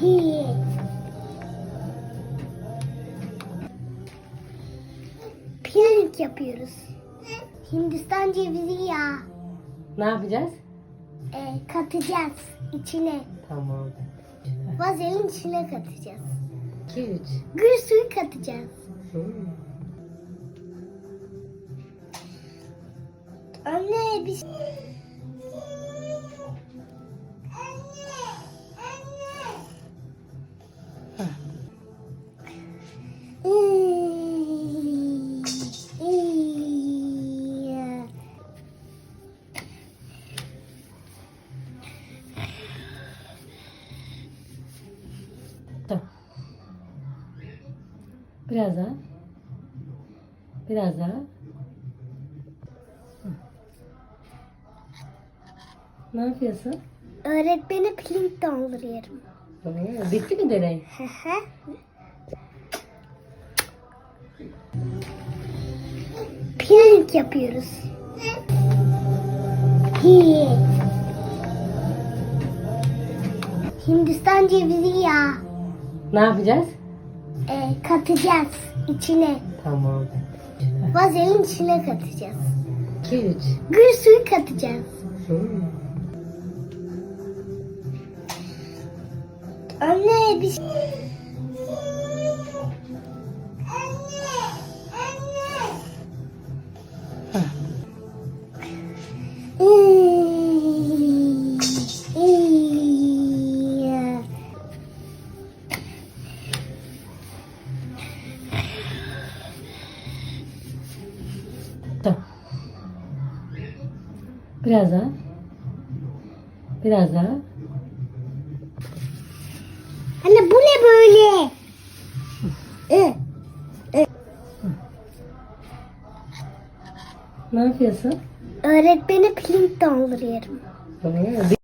Hi. Pirinç yapıyoruz. Hindistan cevizi yağı Ne yapacağız? e, katacağız içine. Tamam. Vazelin içine katacağız. 2 3. Gül suyu katacağız. Anne biz... Tamam. Biraz daha. Biraz daha. Ne yapıyorsun? Öğretmeni pirinç dolduruyorum. Oo, Bitti mi deney? Hı yapıyoruz. Hi. Hindistan cevizi yağı Ne yapacağız? e, katacağız içine. Tamam. Vazelin içine katacağız. 2 3. Gül suyu katacağız. Anne biz... Tamam. Biraz daha. Biraz daha. Anne bu ne böyle? Hı. Ne yapıyorsun? Öğretmeni pirinç dolduruyorum. Oo,